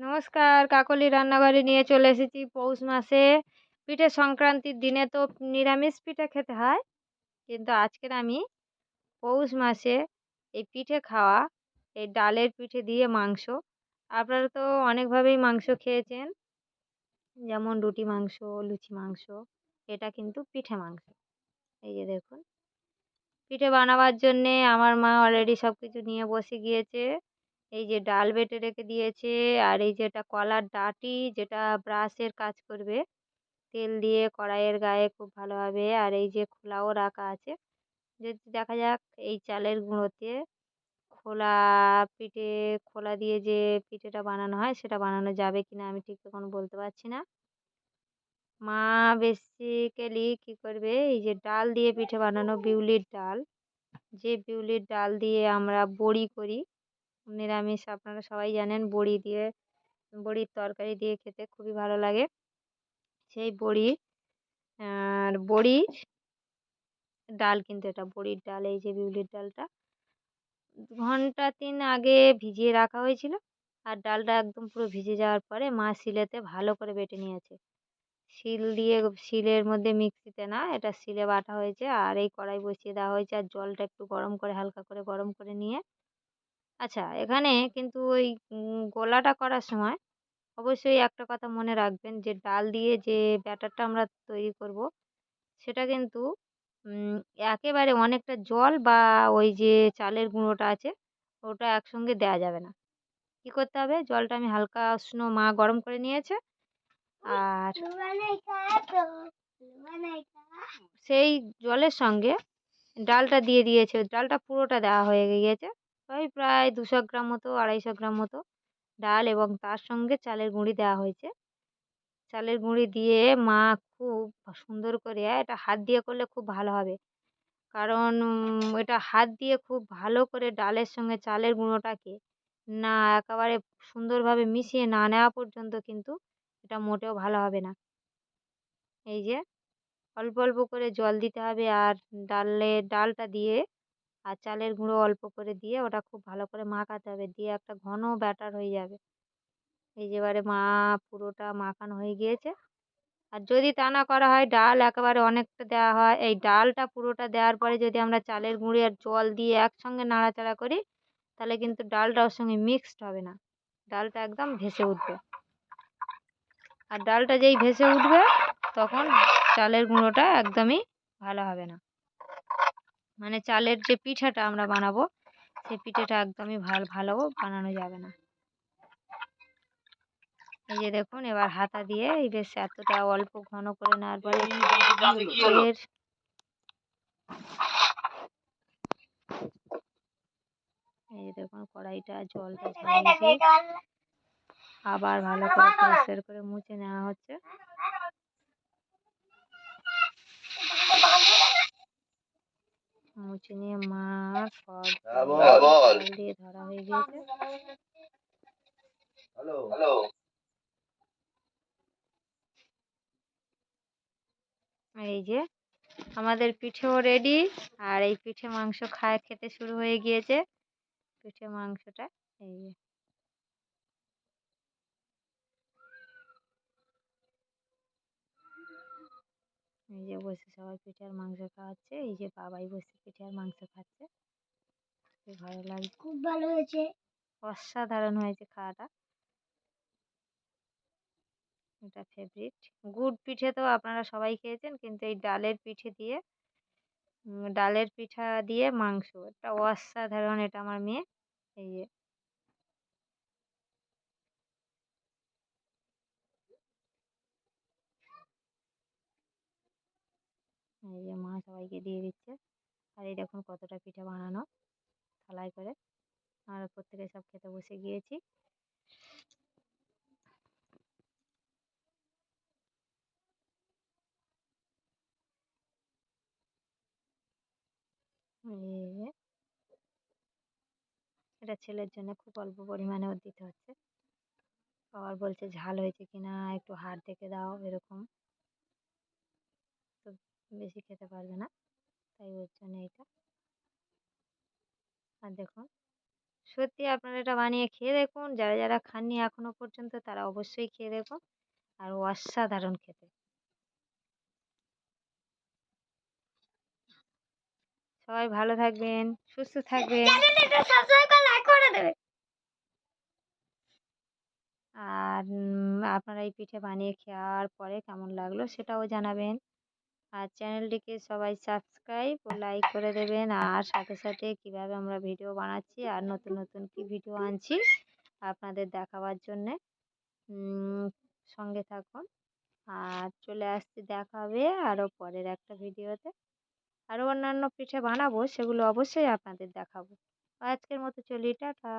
নমস্কার, কাকলি রান্নাঘরে নিয়ে চলে এসেছি পৌষ মাসে। পিঠে সংক্রান্তির দিনে তো নিরামিষ পিঠে খেতে হয়, কিন্তু আজকের আমি পৌষ মাসে এই পিঠে খাওয়া, এই ডালের পিঠে দিয়ে মাংস। আপনারা তো অনেকভাবেই মাংস খেয়েছেন, যেমন রুটি মাংস, লুচি মাংস, এটা কিন্তু পিঠে মাংস। এই যে দেখুন, পিঠে বানাবার জন্যে আমার মা অলরেডি সব কিছু নিয়ে বসে গিয়েছে। এই যে ডাল বেটে রেখে দিয়েছে, আর এই যে এটা কলার ডাঁটি যেটা ব্রাশের কাজ করবে, তেল দিয়ে কড়াইয়ের গায়ে খুব ভালোভাবে আর এই যে খোলাও রাখা আছে যদি দেখা যাক এই চালের গুঁড়োতে খোলা পিঠে, খোলা দিয়ে যে পিঠেটা বানানো হয় সেটা বানানো যাবে কি না আমি ঠিক এখন বলতে পারছি না। মা বেসিক্যালি কী করবে, এই যে ডাল দিয়ে পিঠে বানানো বিউলির ডাল, যে বিউলির ডাল দিয়ে আমরা বড়ি করি নিরামিষ আপনারা সবাই জানেন বড়ি দিয়ে, বড়ির তরকারি দিয়ে খেতে খুবই ভালো লাগে। সেই বড়ি, আর বড়ির ডাল কিন্তু এটা, বড়ির ডাল, এই যে বিউলির ডালটা। ঘণ্টা তিন আগে ভিজিয়ে রাখা হয়েছিল, আর ডালটা একদম পুরো ভিজে যাওয়ার পরে মা শিলেতে ভালো করে বেটে নিয়েছে। শিল দিয়ে শিলের মধ্যে মিক্সিতে না, এটা শিলে বাটা হয়েছে, আর এই কড়াই বসিয়ে দেওয়া হয়েছে, আর জলটা একটু গরম করে, হালকা করে গরম করে নিয়ে আচ্ছা এখানে কিন্তু ওই গোলাটা করার সময় অবশ্যই একটা কথা মনে রাখবেন যে, ডাল দিয়ে যে ব্যাটারটা আমরা তৈরি করব, সেটা কিন্তু একেবারে অনেকটা জল বা ওই যে চালের গুঁড়োটা আছে, ওটা একসঙ্গে দেওয়া যাবে না। কী করতে হবে? জলটা আমি হালকা উষ্ণ মা গরম করে নিয়েছে, আর সেই জলের সঙ্গে ডালটা দিয়ে দিয়েছে, ডালটা পুরোটা দেওয়া হয়ে গিয়েছে। ওই প্রায় দুশো গ্রাম মতো, আড়াইশো গ্রাম মতো ডাল এবং তার সঙ্গে চালের গুঁড়ি দেওয়া হয়েছে। চালের গুঁড়ি দিয়ে মা খুব সুন্দর করে এটা হাত দিয়ে করলে খুব ভালো হবে। কারণ এটা হাত দিয়ে খুব ভালো করে ডালের সঙ্গে চালের গুঁড়োটাকে না একেবারে সুন্দরভাবে মিশিয়ে না নেওয়া পর্যন্ত কিন্তু এটা মোটেও ভালো হবে না। এই যে, অল্প অল্প করে জল দিতে হবে আর ডালের ডালটা দিয়ে আর চালের গুঁড়ো অল্প করে দিয়ে ওটা খুব ভালো করে মাখাতে হবে। দিয়ে একটা ঘন ব্যাটার হয়ে যাবে। এই যে এবারে মা পুরোটা মাখানো হয়ে গিয়েছে। আর যদি তা না করা হয়, ডাল একেবারে অনেকটা দেওয়া হয়। এই ডালটা পুরোটা দেওয়ার পরে যদি আমরা চালের গুঁড়ি আর জল দিয়ে একসঙ্গে নাড়াচাড়া করি, তাহলে কিন্তু ডালটা ওর সঙ্গে মিক্সড হবে না। ডালটা একদম ভেসে উঠবে। আর ডালটা যেই ভেসে উঠবে, তখন চালের গুঁড়োটা একদমই ভালো হবে না। মানে চালের যে পিঠাটা আমরা বানাবো সেই পিঠাটা একদমই ভালো ভালো বানানো যাবে না। এই যে দেখুন এবার হাতা দিয়ে এই বেশ এতটা অল্প ঘন করে নেওয়ার পরে এর এই যে দেখুন কড়াইটা জলটা ঝরিয়ে আবার ভালো করে পরিষ্কার করে। মুছে নেওয়া হচ্ছে। মুছে নিয়ে মাছ হ্যাঁ, দিয়ে ধরা হয়ে গিয়েছে। এই যে আমাদের পিঠেও রেডি আর এই পিঠে মাংস খায় খেতে শুরু হয়ে গিয়েছে। পিঠে মাংসটা এই যে। এই যে বসে সবাই পিঠে আর মাংস খাওয়াচ্ছে এই যে বাবাই বসে পিঠে আর মাংস খাচ্ছে। খুব ভালো লাগছে। খুব ভালো হয়েছে। অসাধারণ হয়েছে খাওয়াটা। এটা ফেভারিট গুড় পিঠে তো আপনারা সবাই খেয়েছেন কিন্তু এই ডালের পিঠে দিয়ে ডালের পিঠা দিয়ে মাংস। এটা অসাধারণ এটা আমার মেয়ে। এই যে এই যে মা সবাইকে দিয়ে দিচ্ছে। আর এই দেখুন কতটা পিঠা বানানো, থালায় করে। আমরা প্রত্যেকে সব খেতে বসে গিয়েছি। এটা ছেলের জন্য খুব অল্প পরিমাণে ওর দিতে হচ্ছে। আবার বলছে ঝাল হয়েছে কিনা, একটু হাড় দেখে দাও, এরকম। বেশি খেতে পারবে না। তাই ওর জন্য এটা। আর দেখুন, সত্যি আপনারা এটা বানিয়ে খেয়ে দেখুন। যারা যারা খাননি এখনও পর্যন্ত, তারা অবশ্যই খেয়ে দেখুন। আর অসাধারণ খেতে। সবাই ভালো থাকবেন, সুস্থ থাকবেন। আর আপনারা এই পিঠে বানিয়ে খাওয়ার পরে কেমন লাগল সেটাও জানাবেন। আর চ্যানেলটিকে সবাই সাবস্ক্রাইব ও লাইক করে দেবেন। আর সাথে সাথে কীভাবে আমরা ভিডিও বানাচ্ছি আর নতুন নতুন কি ভিডিও আনছি আপনাদের দেখাবার জন্যে সঙ্গে থাকুন। আর চলে আসছি দেখা হবে আরও পরের একটা ভিডিওতে। আরও অন্যান্য পিঠে বানাবো সেগুলো অবশ্যই আপনাদের দেখাবো। আজকের মতো চলি, টাটা।